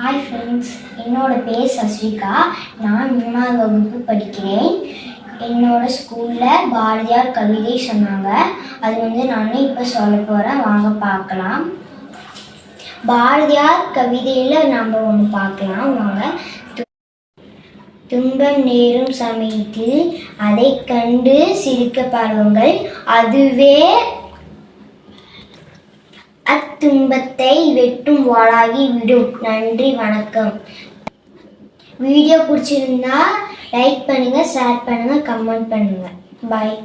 Hi friends என்னோட பேர் சஸ்விகா நான் மூணாவது வகுப்பு படிக்கிறேன். என்னோட ஸ்கூலில் பாரதியார் கவிதை சொன்னாங்க. அது வந்து நான் இப்போ சொல்ல போகிறேன் வாங்க பார்க்கலாம். பாரதியார் கவிதையில் நம்ம ஒன்று பார்க்கலாம். வாங்க. துன்பம் நேரும் சமயத்தில் அதை கண்டு சிரிக்க பாருங்கள் அதுவே துன்பத்தை வெட்டும் வாளாகி விடும் நன்றி வணக்கம். வீடியோ பிடிச்சிருந்தா லைக் பண்ணுங்க ஷேர் பண்ணுங்க கமெண்ட் பண்ணுங்க. பாய்